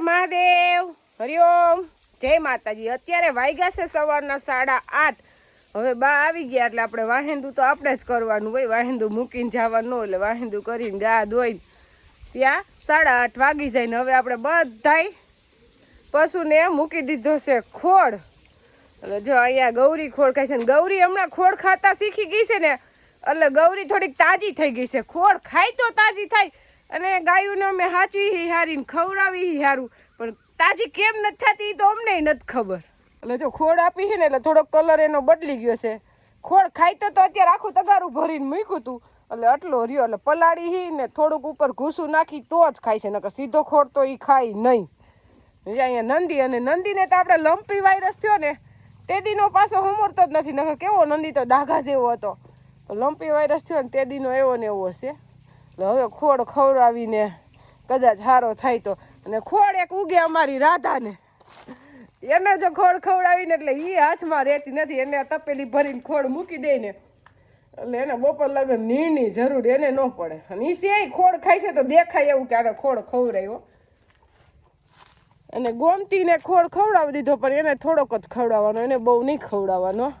મહાદેવ હરિઓમ જય માતાજી. અત્યારે વાગ્યા છે સવારના સાડા આઠ. હવે બા આવી ગયા એટલે આપણે વાહેંદુ તો આપણે જ કરવાનું હોય. વાહેંદુ મૂકીને જવાનું એટલે વાહેંદુ કરીને ગા ધોઈને. ત્યાં સાડા આઠ વાગી જાય ને હવે આપણે બધાય પશુને મૂકી દીધો છે ખોડ એટલે જો અહીંયા ગૌરી ખોડ ખાય છે ને ગૌરી હમણાં ખોડ ખાતા શીખી ગઈ છે ને. એટલે ગૌરી થોડીક તાજી થઈ ગઈ છે. ખોડ ખાય તો તાજી થાય. અને ગાયોને અમે હાચવી હી હારી ખવડાવી હારું. પણ તાજી કેમ નથી થતી તો અમને નથી ખબર. એટલે જો ખોડ આપી છે ને એટલે થોડોક કલર એનો બદલી ગયો છે. ખોડ ખાઈ તો અત્યારે આખું તગારું ભરીને મૂક્યું હતું એટલે આટલો રહ્યો, એટલે પલાળી હી ને થોડુંક ઉપર ઘૂસું નાખી તો જ ખાય છે, નકર સીધો ખોડ તો એ ખાય નહીં. અહીંયા નંદી અને નંદીને તો આપણે લંપી વાયરસ થયો ને, તે દીનો પાછો હુમરતો જ નથી. નકર કેવો નંદી તો ડાઘા જેવો હતો. લંપી વાયરસ થયો ને તે દીનો એવો ને એવો છે. એટલે હવે ખોડ ખવડાવીને કદાચ સારો થાય તો. અને ખોડ એક ઉગે અમારી રાધાને. એને જો ખોડ ખવડાવીને એટલે એ હાથમાં રહેતી નથી, એને તપેલી ભરીને ખોડ મૂકી દે ને એટલે એને બપોર લગન નીરની જરૂર એને ન પડે. અને એ સિવાય ખોડ ખાય છે તો દેખાય એવું કે આને ખોડ ખવડાવ્યો. અને ગોમતીને ખોળ ખવડાવી દીધો, પણ એને થોડોક જ ખવડાવવાનો, એને બહુ નહીં ખવડાવવાનો.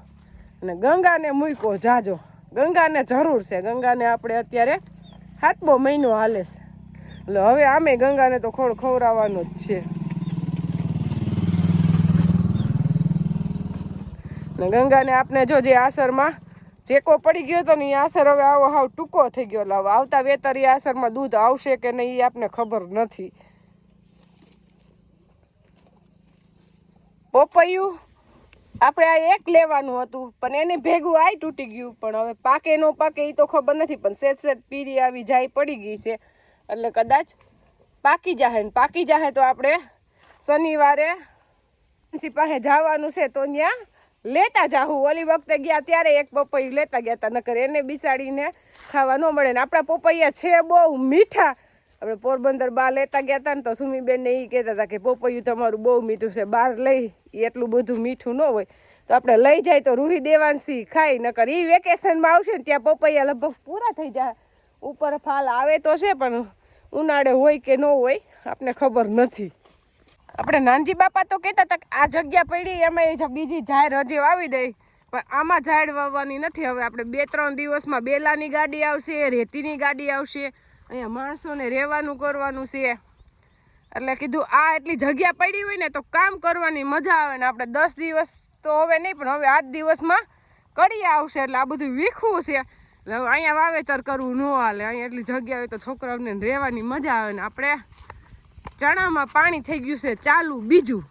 અને ગંગાને મૂક્યો જાજો. ગંગાને જરૂર છે. ગંગાને આપણે અત્યારે સાતમો મહિનો હાલે છે. એટલે હવે આમે ગંગાને તો ખોળ ખવડાવવાનો જ છે. ને ગંગાને આપણે જો જે આસરમાં ચેકો પડી ગયો હતો ને એ આસર હવે આવો હાવ ટૂંકો થઈ ગયો. હવે આવતા વેતર એ આસરમાં દૂધ આવશે કે નહીં એ આપને ખબર નથી. પપૈયું આપણે આ એક લેવાનું હતું, પણ એને ભેગું આય તૂટી ગયું. પણ હવે પાકે નો પાકે એ તો ખબર નથી, પણ સેજ સેજ પીરી આવી જાય, પડી ગઈ છે. એટલે કદાચ પાકી જાહે ને પાકી જાહે તો આપણે શનિવારે પાસે જવાનું છે તો ત્યાં લેતા જાહું. ઓલી વખતે ગયા ત્યારે એક પપૈયું લેતા ગયા હતા નકર એને બિસાડીને ખાવા ન મળે ને. આપણા પપૈયા છે બહુ મીઠા. આપણે પોરબંદર બહાર લેતા ગયા હતા ને તો સુમીબેનને એ કહેતા હતા કે, પોપૈયું તમારું બહુ મીઠું છે, બહાર લઈ એટલું બધું મીઠું ન હોય. તો આપણે લઈ જાય તો રૂહી દેવાંશી ખાઈ નકર એ વેકેશનમાં આવશે ને ત્યાં પપૈયા લગભગ પૂરા થઈ જાય. ઉપર ફાલ આવે તો છે, પણ ઉનાળે હોય કે ન હોય, આપને ખબર નથી. આપણે નાનજી બાપા તો કહેતા હતા કે, આ જગ્યા પડી, એમાં એ બીજી ઝાડ રજે વાવી દઈ. પણ આમાં ઝાડ વાવવાની નથી. હવે આપણે બે ત્રણ દિવસમાં બેલાની ગાડી આવશે, રેતીની ગાડી આવશે અહીંયા માણસોને રહેવાનું કરવાનું છે. એટલે કીધું, આ એટલી જગ્યા પડી હોય ને તો કામ કરવાની મજા આવે ને આપણે દસ દિવસ તો હવે નહીં, પણ હવે આઠ દિવસમાં કડી આવશે. એટલે આ બધું વીખવું છે. એટલે અહીંયા વાવેતર કરવું ન હાલે. અહીંયા એટલી જગ્યા હોય તો છોકરાઓને રહેવાની મજા આવે ને આપણે ચણામાં પાણી થઈ ગયું છે. ચાલુ, બીજું.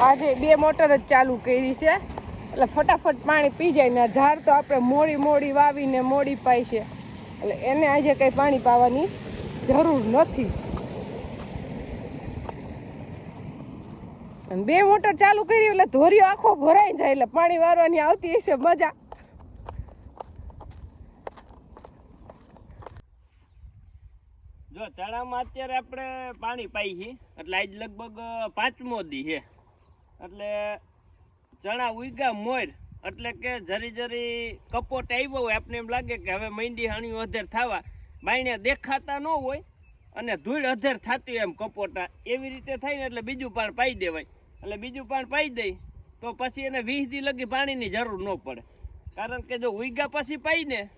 આજે બે મોટર જ ચાલુ કરી છે. એટલે ફટાફટ પાણી પી જાય ને ઝાડ તો આપણે મોડી મોડી વાવીને મોડી પાય છે. એટલે એને આજે કંઈ પાણી પાવાની જરૂર નથી. અને બે મોટર ચાલુ કરી એટલે ધોરીઓ આખો ભરાઈ જાય એટલે પાણી વારવાની આવતી હશે મજા. જો ચણામાં અત્યારે આપણે પાણી પાઈ છીએ. એટલે આજ લગભગ પાંચમો દી છે. એટલે ચણા ઉગ્યા મોર, એટલે કે જરી જરી કપોટ આવ્યો હોય આપણે એમ લાગે કે હવે મંડી હણી અધેર થવા. બાયણે દેખાતા ન હોય અને ધૂળ અધેર થતી એમ કપોટા. એવી રીતે થાય ને એટલે બીજું પાણ પાઈ દેવાય. એટલે બીજું પાણ પાઈ દઈ તો પછી એને વીસ દી લગી પાણીની જરૂર ન પડે. કારણ કે જો ઉગ્યા પછી પાઈ ને,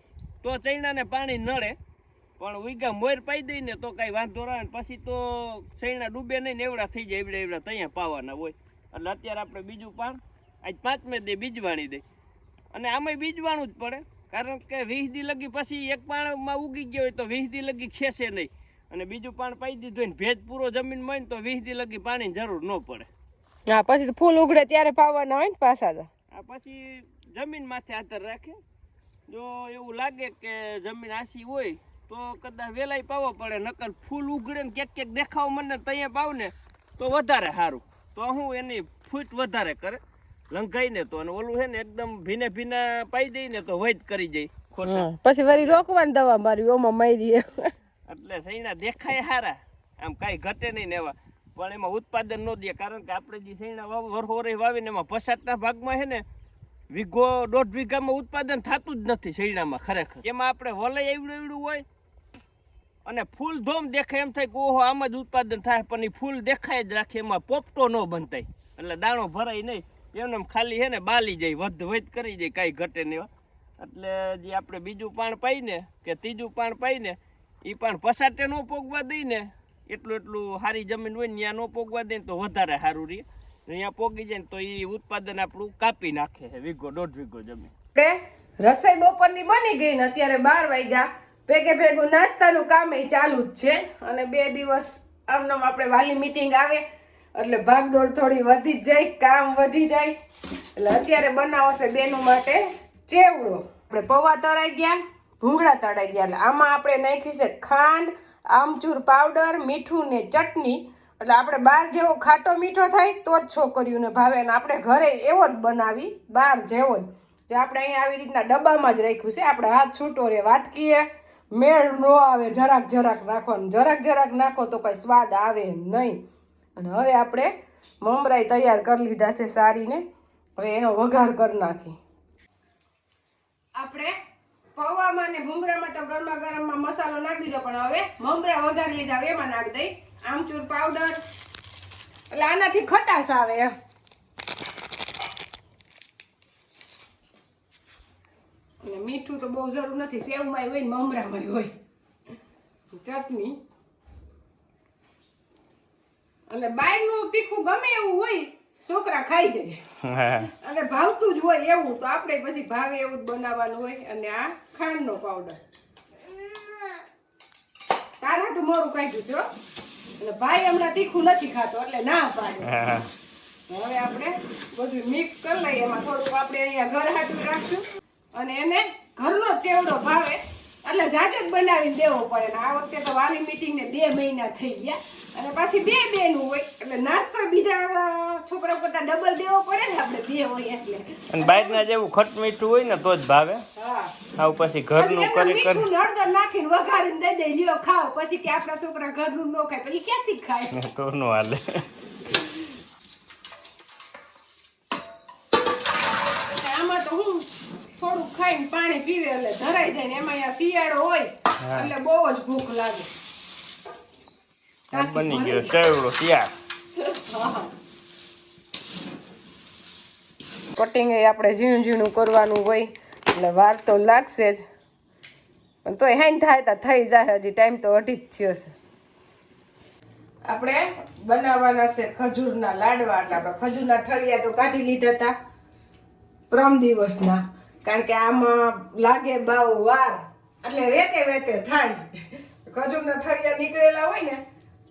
તો ચૈણાને પાણી નડે પણ ઉઈગા મોર પાઈ દઈ ને, તો કાંઈ વાંધો રહે પછી તો ચૈણા ડૂબે નહીં ને એવડા થઈ જાય, એવડા એવડા ત્યાં પાવાના હોય. એટલે અત્યારે આપણે બીજું પાણ આજ પાંચમે દે બીજવાણી દે. અને આમાંય બીજવાણું જ પડે કારણ કે વીસ દી લગી પછી એક પાણમાં ઉગી ગયો હોય તો વીસ દી લગી ખેસે નહીં. અને બીજું પાણ પાઈ દીધું ને ભેજ પૂરો જમીનમાં હોય ને તો વીસ દી લગી પાણી જરૂર ન પડે. હા પછી તો ફૂલ ઉઘડે ત્યારે પાવાના હોય ને પાછા તો. આ પછી જમીન માથે આધાર રાખે. જો એવું લાગે કે જમીન આસી હોય તો કદાચ વેલાય પાવો પડે નકર ફૂલ ઉઘડે ને ક્યાંક ક્યાંક દેખાવ મને ત્યાં પાવ ને તો વધારે સારું. તો હું એની ફૂટ વધારે કરે. લંઘાઈને તો અને ઓલું છે ને એકદમ ભીને ભીના પાઈ દઈ ને તો વૈદ કરી જાય પછી વળી રોકવાની દવા મારી ઓમાં મારી એટલે સૈણા દેખાય હારા. આમ કાંઈ ઘટે નહીં ને એવા. પણ એમાં ઉત્પાદન ન દે કારણ કે આપણે જે સૈણા વાવ વરહોરે વાવીને એમાં પછાતના ભાગમાં છે ને વીઘો દોઢ વીઘામાં ઉત્પાદન થતું જ નથી સૈણામાં ખરેખર. એમાં આપણે વલય એવડું એવડું હોય અને ફૂલ ધોમ દેખાય એમ થાય કે ઓહો આમ જ ઉત્પાદન થાય પણ એ ફૂલ દેખાય જ રાખે એમાં પોપટો ન બનતાય એટલે દાણો ભરાય નહીં. એમને ખાલી છે ને બાલી જાય, વધ વધ કરી જાય, કાંઈ ઘટે નહીં. એટલે જે આપણે બીજું પાણ પાઈને કે ત્રીજું પાણ પાઈને એ પાણ પસાટે ન પોગવા દઈ ને, એટલું એટલું સારી જમીન હોય ને ત્યાં ન પોગવા દે ને તો વધારે સારું રહે. અહીંયા પોગી જાય ને તો એ ઉત્પાદન આપણું કાપી નાખે છે વીઘો, દોઢ વીઘો જમીન. રસોઈ બપોરની બની ગઈ ને, અત્યારે બાર વાગ્યા. ભેગે ભેગું નાસ્તાનું કામ એ ચાલુ જ છે. અને બે દિવસ આમનામ આપણે વાલી મિટિંગ આવે. એટલે ભાગદોડ થોડી વધી જાય, કામ વધી જાય. એટલે અત્યારે બનાવશે બેનું માટે ચેવડો. આપણે પૌવા તળાઈ ગયા, ભૂંગળા તળાઈ ગયા. એટલે આમાં આપણે નાખી છે ખાંડ, આમચૂર પાવડર, મીઠું ને ચટણી. એટલે આપણે બહાર જેવો ખાટો મીઠો થાય તો જ છોકરીઓને ભાવે અને આપણે ઘરે એવો જ બનાવી બહાર જેવો જ. જે આપણે અહીંયા આવી રીતના ડબ્બામાં જ રાખ્યું છે. આપણે હાથ છૂટો રે વાટકીએ. મેળ ન આવે, જરાક જરાક નાખવાનું જરાક જરાક નાખો તો કંઈ સ્વાદ આવે નહીં. અને હવે આપણે મમરાઈ તૈયાર કરી લીધા છે સારીને. હવે એનો વઘાર કરી નાખી. આપણે પૌવામાં ને ભૂંગળામાં તો ગરમા ગરમમાં મસાલો નાખી દીધો પણ હવે મમરા વઘારી લીધા એમાં નાખી દઈ. આમચૂર પાવડર. એટલે આનાથી ખટાશ આવે એમ. અને મીઠું તો બહુ જરૂર નથી સેવમાં હોય ને મમરામાં હોય. ચટણી. અને બાયનું તીખું ગમે એવું હોય છોકરા ખાઈ જાય. અને ભાવતું જ હોય એવું તો આપણે પછી ભાવે એવું જ બનાવવાનું હોય. અને આ ખાંડનો પાવડર તારાટું મોરું કાઢ્યું છે એટલે ભાઈ હમણાં તીખું નથી ખાતો એટલે ના પાડે હવે આપણે બધું મિક્સ કરી લઈએ. એમાં થોડુંક આપણે અહીંયા ઘર હાટું રાખશું. અને એને ઘરનો ચેવડો ભાવે એટલે જાતે જ બનાવીને દેવો પડે ને. આ વખતે તો વાલી મિટિંગને બે મહિના થઈ ગયા. અને પાછી બે બેનું હોય. એટલે નાસ્તો બીજા છોકરા કરતા ડબલ દેવો પડે ને આપણે બે હોય એટલે. અને ના જેવું ખટ મીઠું હોય ને તો જ ભાવે. હા. આવું પછી ઘરનું કરી કરી મીઠું ને હળદર નાખીને વઘારીને દઈ દઈ લ્યો ખાઓ. પછી કે આપણા છોકરા ઘરનું ન ખાય પછી ક્યાંથી ખાય? તો નો હાલે. ખાઈને પાણી પીવે એટલે ધરાઈ જાય ને એમાં અહીંયા શિયાળો હોય એટલે બહુ જ ભૂખ લાગે. બની ગયો ચેવડો શિયાળ. કટિંગ એ આપણે ઝીણું ઝીણું કરવાનું હોય એટલે વાર તો લાગશે જ. પણ તોય હેન થાય તો થઈ જાય હજી ટાઈમ તો અઢી જ થયો છે. આપણે બનાવવાના છે ખજૂરના લાડવા એટલે આપણે ખજૂરના ઠળિયા તો કાઢી લીધા હતા. પ્રમ દિવસના. કારણ કે આમાં લાગે બાવ વાર. એટલે વેતે વેતે થાય. ખજૂરના ઠળિયા નીકળેલા હોય ને,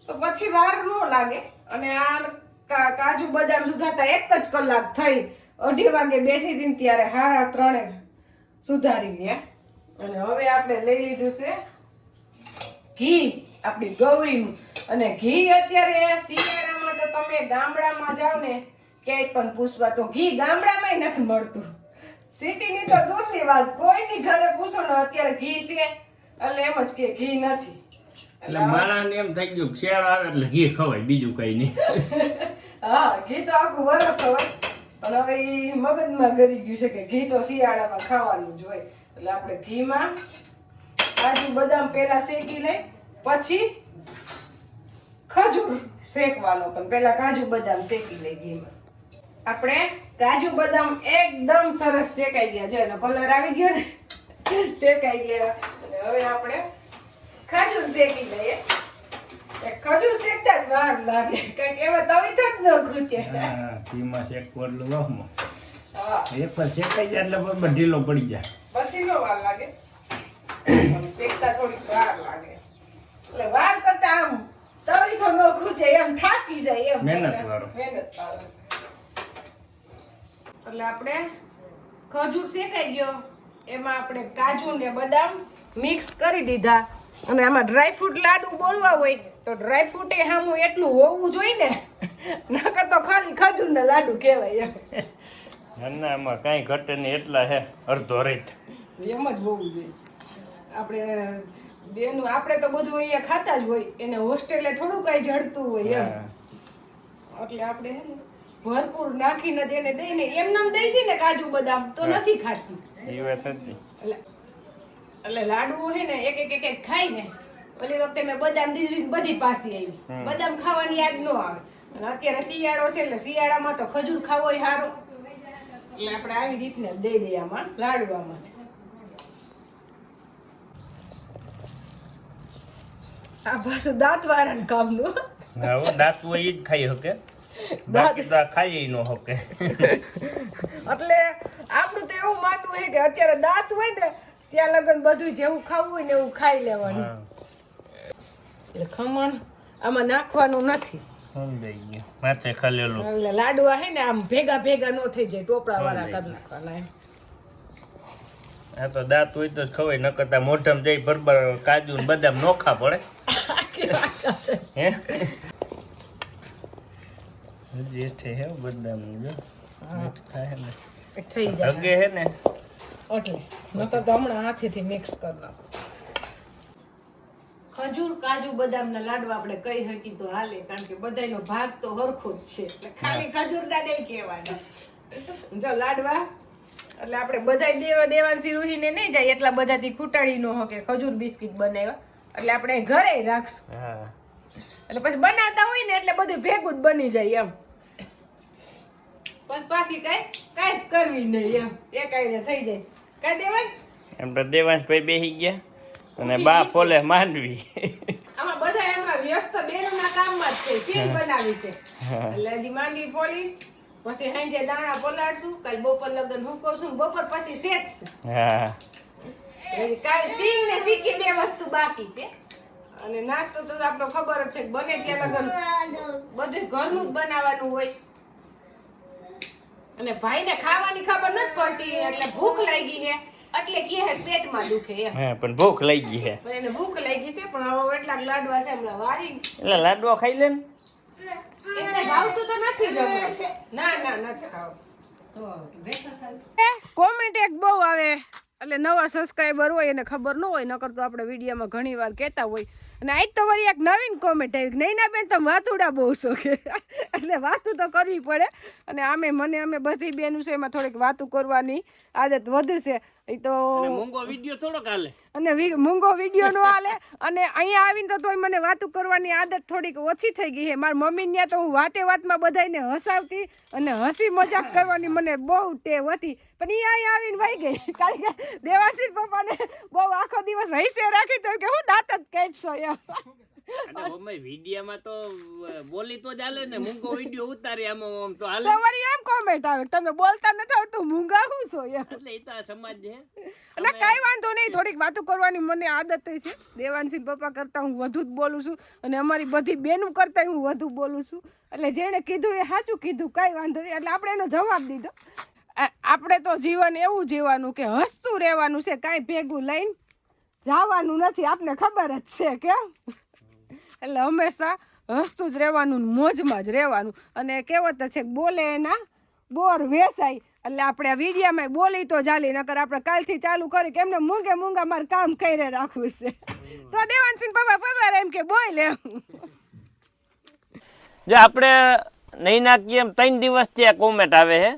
તો પછી વાર ન લાગે. અને આ કાજુ બદામ સુધારતા એક જ કલાક થઈ. અઢી વાગે બેઠી હતી ત્યારે હારા ત્રણે સુધારી લે. અને હવે આપણે લઈ લીધું છે ઘી, આપણી ગૌરીનું. અને ઘી અત્યારે શિયાળામાં તો તમે ગામડામાં જાવ ને, ક્યાંય પણ પૂછવા તો ઘી ગામડામાંય નથી મળતું. સિટીની તો દૂરની વાત કોઈની ઘરે પૂછો ને અત્યારે ઘી છે. એટલે એમ જ કે ઘી નથી. એટલે માણસને એમ થઈ ગયું શિયાળો આવે એટલે ઘી ખવાય બીજું કઈ નહીં. હા ઘી તો આખું વરસ હોય. પણ હવે એ મગજમાં ગરી ગયું છે કે ઘી તો શિયાળામાં ખાવાનું જ હોય. એટલે આપણે ઘીમાં કાજુ બદામ પહેલા શેકી લઈ પછી ખજૂર શેકવાનો. પણ પહેલા કાજુ બદામ શેકી લઈ ઘીમાં. આપણે કાજુ બદામ એકદમ સરસ શેકાઈ ગયા. જો એનો કલર આવી ગયો ને શેકાઈ ગયા. અને હવે આપણે ખાજુ શેકી લઈએ. ખજૂર શેકતા જ વાર લાગે કારણ કે એમાં તવી તો જ ન ખૂચે. ઘીમાં શેક પડલું વહમાં એક વાર શેકાઈ જાય એટલે બરોબર ઢીલો પડી જાય. પછી નો વાર લાગે. શેકતા થોડીક વાર લાગે. એટલે વાર કરતા આમ તવી તો ન ખૂચે એમ થાકી જાય એમ. મહેનત વાળો. મહેનત વાળો એટલે આપણે ખજૂર શેકાઈ ગયો. એમાં આપણે કાજુ ને બદામ મિક્સ કરી દીધા. અને આમાં ડ્રાયફ્રૂટ લાડુ બોલવા હોય તો ડ્રાયફ્રૂટ એ સામું એટલું હોવું જોઈએ ને. નકર તો ખાલી ખજૂર ને લાડુ કહેવાય ના એમાં કાંઈ ઘટે નહીં એટલા હે અડધો રેટ એમ જ હોવું જોઈએ. આપણે બેનું આપણે તો બધું અહીંયા ખાતા જ હોય. એને હોસ્ટેલે થોડું કઈ જડતું હોય એમ. એટલે આપણે હે ને ભરપૂર નાખીને જેને દઈને એમ નામ દઈશી ને કાજુ બદામ તો નથી ખાતી. એ વાત હતી એટલે લાડુ હે ને એક એક એક એક ખાય ને ઓલી વખતે મેં બદામ દીધી બધી પાસી આવી. બદામ ખાવાની યાદ ન આવે. અને અત્યારે શિયાળો છે એટલે શિયાળામાં તો ખજૂર ખાવો સારો એટલે આપણે આવી રીતને દઈ દઈએ આમાં લાડવામાં છે આ પાછું દાંત વાળા કામનું દાંત હોય એ જ ખાઈ શકે ખાઈ ન શકે. એટલે આપણું તો એવું માનવું છે કે અત્યારે દાંત હોય ને ત્યાં લગન બધું જેવું ખાવું હોય ને એવું ખાઈ લેવાનું. એટલે ખમણ આમાં નાખવાનું નથી. માથે ખલેલું. એટલે લાડવા હે ને આમ ભેગા ભેગા નો થઈ જાય ટોપડા વાળા કરી નાખવાના એમ. આ તો દાંત હોય તો જ ખવાય ન કરતા મોઢામાં જઈ બરબર કાજુ ને બદામ નોખા પડે. હે? હજી એઠે હે બદામ જો. મિક્સ થાય ને. થઈ જાય. હગે હે ને. એટલે નકર તો હમણાં હાથેથી મિક્સ કરી નાખો. ખજૂર કાજુ બદામના લાડવા આપણે કહી શકી તો હાલે કારણ કે બધાયનો ભાગ તો હરખો જ છે. એટલે ખાલી ખજૂરના નહીં કહેવાના. જો લાડવા એટલે આપણે બધાય દેવા દેવાંશી રૂહીને નહીં જાય એટલા બધાથી ખૂટાડી નો હકે. ખજૂર બિસ્કિટ બનાવ્યા. એટલે આપણે ઘરે રાખશું. એટલે પછી બનાવતા હોય ને એટલે બધું ભેગું જ બની જાય એમ. પછી પાછી કઈ કઈ કરવી નહીં એમ. એ કાંઈ થઈ જાય. કઈ દેવાંશ એમ તો દેવાંશભાઈ બેસી ગયા અને બા ફોલે માંડવી. આમાં બધા એમાં વ્યસ્ત બેનોના કામમાં જ છે. સીલ બનાવી છે. એટલે હજી માંડવી ફોલી પછી સાંજે દાણા પલાળશું કાલ બપોર લગન હુકવશું બપોર પછી શેકશું. હા. કાલ સીંગ ને સીકી બે વસ્તુ બાકી છે. અને નાસ્તો તો આપણો ખબર જ છે બને ત્યાં લગન. બધું ઘરનું જ બનાવવાનું હોય. અને ભાઈને ખાવાની ખબર નથી પડતી એટલે ભૂખ લાગી છે. એટલે કે હે પેટમાં દુખે એમ. હા પણ ભૂખ લાગી ગઈ પણ એને ભૂખ લાગી છે પણ હવે એટલા લાડવા છે હમણાં વારી. એટલે લાડવા ખાઈ લે ને. એટલે ભાવતું તો નથી જ ના ના નથી ખાવ. કોમેન્ટ એક બહુ આવે. એટલે નવા સબસ્ક્રાઈબર હોય એને ખબર ન હોય, નકર તો આપણે વિડીયોમાં ઘણી વાર કહેતા હોય. અને આજ તો વળી એક નવીન કોમેન્ટ આવી. નહીં ના બેન તો વાતુડા બહુ શોખે. એટલે વાતું તો કરવી પડે. અને આમે, મને, અમે બધી બેનું છે એમાં થોડીક વાતું કરવાની આદત વધુ છે. એ તો મૂંગો વીડિયો થોડો કાલે અને મૂંગો વીડિયો નો હાલે. અને અહીંયા આવીને તો તોય મને વાતું કરવાની આદત થોડીક ઓછી થઈ ગઈ છે. મારી મમ્મી ત્યાં તો હું વાતે વાતમાં બધાને હસાવતી અને હસી મજાક કરવાની મને બહુ ટેવ હતી. પણ એ અહીંયા આવીને વહી ગઈ. કારણ કે દેવાશી પપ્પાને બહુ આખો દિવસ હૈસે રાખી તો કે હું દાંત જ કાઢશો એમ. અને મમ્મી વિડીયોમાં તો બોલી તો જ ને મોંઘો વીડિયો ઉતારી આમાં આમ તો હાલે. તો એમ કોમેન્ટ આવે તમે બોલતા નથી આવડતું મૂંગા હું છો એમ? એટલે એ તો આ સમાજ છે. અને કાંઈ વાંધો નહીં થોડીક વાતો કરવાની મને આદત છે. દેવાનસિંહ પપ્પા કરતા હું વધુ જ બોલું છું અને અમારી બધી બેનું કરતા હું વધુ બોલું છું. એટલે જેણે કીધું એ સાચું કીધું કઈ વાંધો નહીં. એટલે આપણે એનો જવાબ દીધો. આપણે તો જીવન એવું જીવવાનું કે હસતું રહેવાનું છે કાંઈ ભેગું લઈને જવાનું નથી. આપને ખબર જ છે કેમ? એટલે હંમેશા હસતું જ રહેવાનું મોજમાં જ રહેવાનું. અને કહેવત છે બોલે એના બોર વેસાય. એટલે આપણે આ વિડીયામાં બોલી તો ચાલી, નકર આપણે કાલથી ચાલુ કરી કે એમને મૂંગે મૂંગા મારે કામ કરીને રાખવું છે. તો દેવાનસિંહ પપ્પા પપ્પા એમ કે બોલ. એમ જો આપણે નહીં નાખીએ એમ ત્રણ દિવસથી આ કોમેન્ટ આવે છે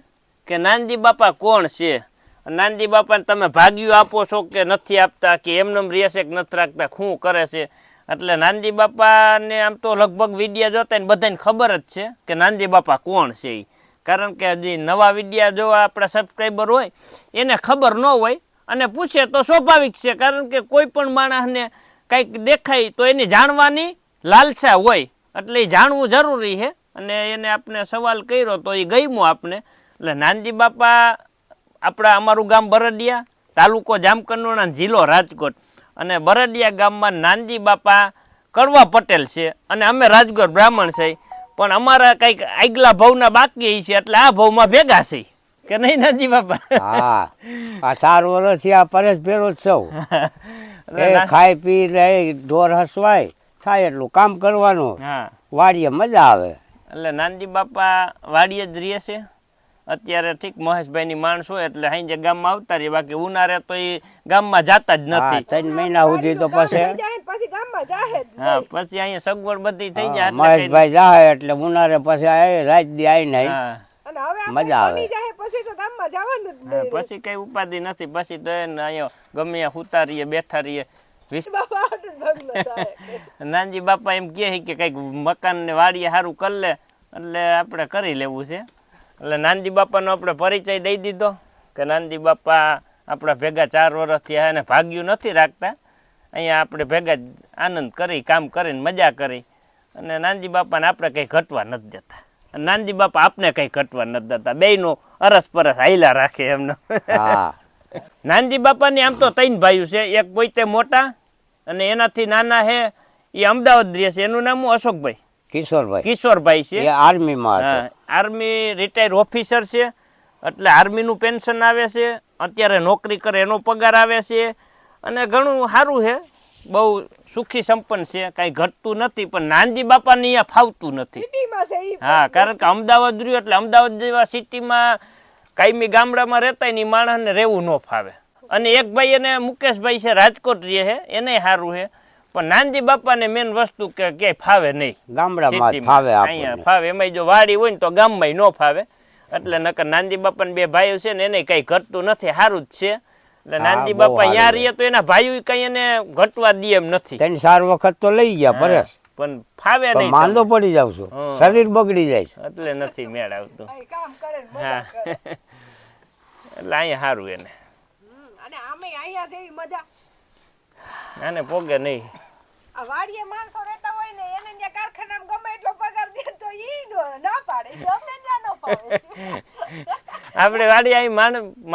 કે નાનજી બાપા કોણ છે? નાનજી બાપાને તમે ભાગ્યું આપો છો કે નથી આપતા, કે એમને રહેશે કે નથી રાખતા, શું કરે છે? એટલે નાનજી બાપાને આમ તો લગભગ વિડીયા જોતા ને બધાને ખબર જ છે કે નાનજી બાપા કોણ છે એ કારણ કે હજી નવા વિડીયા જોવા આપણા સબસ્ક્રાઈબર હોય, એને ખબર ન હોય અને પૂછે તો સ્વાભાવિક છે. કારણ કે કોઈ પણ માણસને કંઈક દેખાય તો એની જાણવાની લાલસા હોય. એટલે એ જાણવું જરૂરી છે. અને એને આપણે સવાલ કર્યો તો એ ગમ્યો આપને. એટલે નાનજી બાપા આપણા અમારું ગામ બરડિયા તાલુકો જામકંડોણા જિલ્લો રાજકોટ. અને બરડિયા ગામમાં નાનજી બાપા કડવા પટેલ છે અને અમે રાજગોર બ્રાહ્મણ છે. પણ અમારા કંઈક આગલા ભાવના બાકી છે એટલે આ ભાવમાં ભેગા છે. કે નહીં નાનજી બાપા? હા આ ચાર વર્ષથી આ પરેશ ભેરો જ સૌ ખાઈ પી રહે ઢોર હસવાય થાય એટલું કામ કરવાનું. વાડીએ મજા આવે. એટલે નાનજી બાપા વાડીએ જ રહે છે? અત્યારે ઠીક મહેશભાઈની માણસો એટલે એટલે જે ગામમાં આવતા રહીએ. બાકી ઉનાળે તો એ ગામમાં જાતા જ નથી. ત્રણ મહિના સુધી તો પછી પછી ગામમાં જાહે હા પછી અહીંયા સગવડ બધી થઈ જાય મહેશભાઈ જાય એટલે ઉનારે પછી આ રાત દી આવી અહીં હા. અને હવે આપણે મજા આવે. પછી તો ગામમાં જવાનું જ પછી કઈ ઉપાધિ નથી. પછી તો એને અહીંયા ગમે સુતા રહીએ બેઠા રહીએ. નાનજી બાપા એમ કહે કે કંઈક મકાન ને વાડીએ સારું કરી લે. એટલે આપણે કરી લેવું છે. એટલે નાનજી બાપાનો આપણે પરિચય દઈ દીધો કે નાનજી બાપા આપણા ભેગા ચાર વર્ષથી એને ભાગ્યું નથી રાખતા. અહીંયા આપણે ભેગા આનંદ કરી કામ કરીને મજા કરી. અને નાનજી બાપાને આપણે કંઈ ઘટવા નથી દેતા. નાનજી બાપા આપને કંઈ ઘટવા નથી દેતા. બેયનું અરસ પરસ હાઈલા રાખે એમનો. નાનજી બાપાની આમ તો ત્રણ ભાઈઓ છે. એક પોતે મોટા અને એનાથી નાના છે એ અમદાવાદ રહે છે. એનું નામ હું અશોકભાઈ. કિશોરભાઈ. કિશોરભાઈ છે? એ આર્મીમાં હતા હા, આર્મી રિટાયર ઓફિસર છે એટલે આર્મીનું પેન્શન આવે છે અત્યારે નોકરી કરે એનો પગાર આવે છે અને ઘણું સારું છે. બહુ સુખી સંપન્ન છે કાંઈ ઘટતું નથી પણ નાનજી બાપાને અહીંયા ફાવતું નથી. સિટીમાં છે ઈ હા કારણ કે અમદાવાદ રહ્યું એટલે અમદાવાદ જેવા સિટીમાં કાયમી ગામડામાં રહેતા ની માણસને રહેવું ન ફાવે. અને એક ભાઈ એને મુકેશભાઈ છે રાજકોટ રહે છે એને સારું છે. પણ નાનજી બાપાને મેન વસ્તુ કે ક્યાંય ફાવે નહીં. ગામડામાં ફાવે અહીંયા ફાવે એમાં જો વાડી હોય ને તો ગામમાં ન ફાવે. એટલે નકર નાનજી બાપાને બે ભાઈઓ છે ને એને કઈ ઘટતું નથી સારું જ છે. એટલે નાનજી બાપા અહીંયા રહીએ તો એના ભાઈઓ કઈ એને ઘટવા દે એમ નથી. ત્રણ ચાર વખત તો લઈ ગયા પરેશ પણ ફાવે નહીં માંદો પડી જાવ છો. શરીર બગડી જાય છે. એટલે નથી મેળ આવતું. અહીં કામ કરે ને હા. એટલે અહીંયા સારું એને. અને આમે અહીંયા જેવી મજા. આને પોગે નહીં. આ વાડીએ માણસો રહેતા હોય ને એને ત્યાં કારખાનામાં ગમે એટલો પગાર દે તો ઈ નો ના પાડે તો અમને ત્યાં ન પાડે. આપણે વાડી અહીં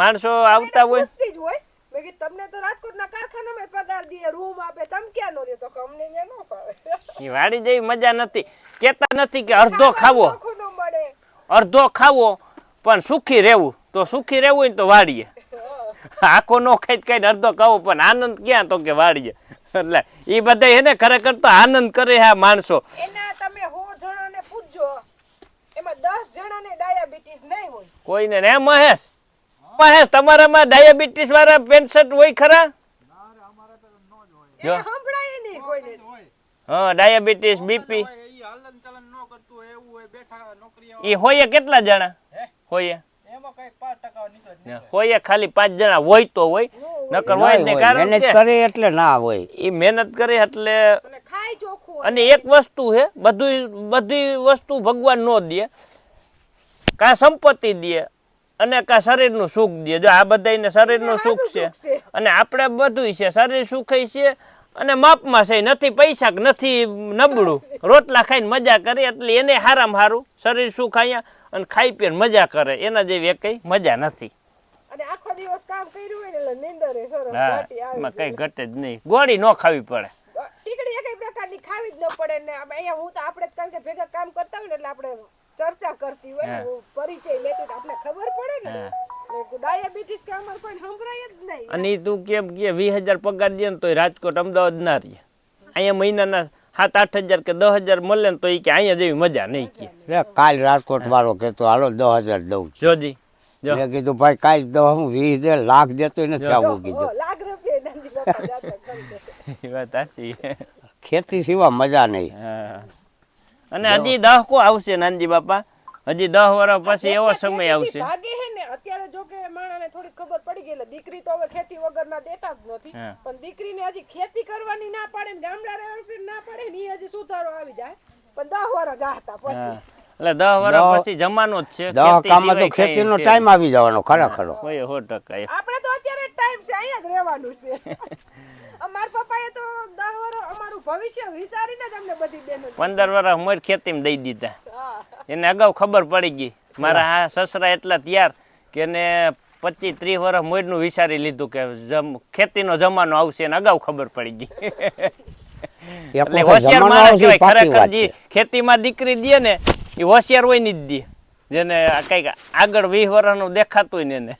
માણસો આવતા હોય. જ હોય. મેં કીધું તમને તો રાજકોટના કારખાનામાં પગાર દે રૂમ આપે તમ ક્યાં નો તો અમને ત્યાં ન પાડે. એ વાડી જેવી મજા નથી. કેતા નથી કે અડધો ખાવો. અડધો ખાવો પણ સુખી રહેવું. તો સુખી રહેવું હોય ને તો વાડીએ. આખો નો ખાઈ કઈ અડધો ખાવો પણ આનંદ ક્યાં તો કે વાડીએ. એટલે એ બધા એને ખરેખર તો આનંદ કરે હા આ માણસો. એના તમે હો જણાને પૂછજો એમાં 10 જણાને ડાયાબિટીસ નહીં હોય. કોઈને ને મહેશ? મહેશ તમારામાં ડાયાબિટીસ વાળા પેશન્ટ હોય ખરા? હા ડાયાબિટીસ બીપી. એ હોય કેટલા જણા? હોય હોય ખાલી પાંચ જણા હોય તો હોય નકર હોય ને કારણ મહેનત કે કરે એટલે ના હોય. એ મહેનત કરે એટલે અને ખાય ચોખ્ખું અને એક વસ્તુ છે બધું બધી વસ્તુ ભગવાન નો દે કા સંપત્તિ દે અને કા શરીરનું સુખ દે. જો આ બધાને શરીરનું સુખ છે અને આપણે બધું છે શરીર સુખય છે અને માપમાં છે નથી પૈસા નથી નબળું. રોટલા ખાઈને મજા કરી એટલે એને હારામાં હારું. શરીર સુખ અહીંયા અને ખાઈ પીને મજા કરે. એના જેવી કઈ મજા નથી. અને આખો દિવસ કામ કર્યું હોય ને એટલે નીંદર સરસ એમાં કઈ ઘટે જ નહીં. ગોળી ન ખાવી પડે. ટીકડી એકેય પ્રકારની ખાવી જ ન પડે ને અહીંયા હું તો આપણે જ કારણ કે ભેગા કામ કરતા હોય ને એટલે આપણે ચર્ચા કરતી હોય પરિચય લેતી તો આપણે ખબર પડે ને. ડાયાબિટીસ કે અમાર કોઈ સંભળાય જ નહીં. અને તું કેમ કે વીસ હજાર પગાર દે ને તો રાજકોટ અમદાવાદ ના રહે. અહીંયા મહિનાના સાત આઠ હજાર કે દસ હજાર મળે ને તો એ કે અહીંયા જેવી મજા નહીં કે. રે કાલ રાજકોટ વાળો કેતો હાલો દસ હજાર દઉં જોજી જો. મેં કીધું ભાઈ કાલ દસ હું વીસ હજાર લાખ દેતો નથી આવું કીધું ઓ, લાખ રૂપિયા નાની બાપા જાતા કરી દે. એ વાત સાચી. ખેતી સિવાય મજા નહીં. હા. અને હજી દહકો આવશે નાનજી બાપા. હજી દહ વર્ષ પછી એવો સમય આવશે. ભાગે હે ને? અત્યારે જો કે માણાને થોડી ખબર પડી ગઈ એટલે દીકરી તો હવે ખેતી વગરના દેતા જ નથી. પણ દીકરીને હજી ખેતી કરવાની ના પાડે ને ગામડા રહેવાની ના પાડે ને ઈ હજી સુધારો આવી જાય. પણ દહ વર્ષ જાતા પછી. એટલે દહ વર્ષ પછી જમાનો જ છે દહ કામમાં તો ખેતીનો ટાઈમ આવી જવાનો ખરેખર. હોય સો ટકા. આપણે તો અત્યારે ટાઈમ છે અહીંયા જ રહેવાનું છે. અમાર પપ્પાએ તો દહ વર્ષ અમારું ભવિષ્ય વિચારીને જ અમને બધી બેનો પંદર વર્ષ મોર ખેતીમાં દઈ દીધા. એને અગાઉ ખબર પડી ગઈ. મારા આ સસરા એટલા તૈયાર કે એને પચીસ ત્રીસ વર્ષ મોરનું વિચારી લીધું કે જમ- ખેતીનો જમાનો આવશે એને અગાઉ ખબર પડી ગઈ. એટલે હોશિયાર માણસ કહેવાય ખરેખર જે ખેતીમાં દીકરી દે ને એ હોશિયાર હોયની જ દે. જેને આ કંઈક આગળ વીસ વર્ષનું દેખાતું હોય ને એને.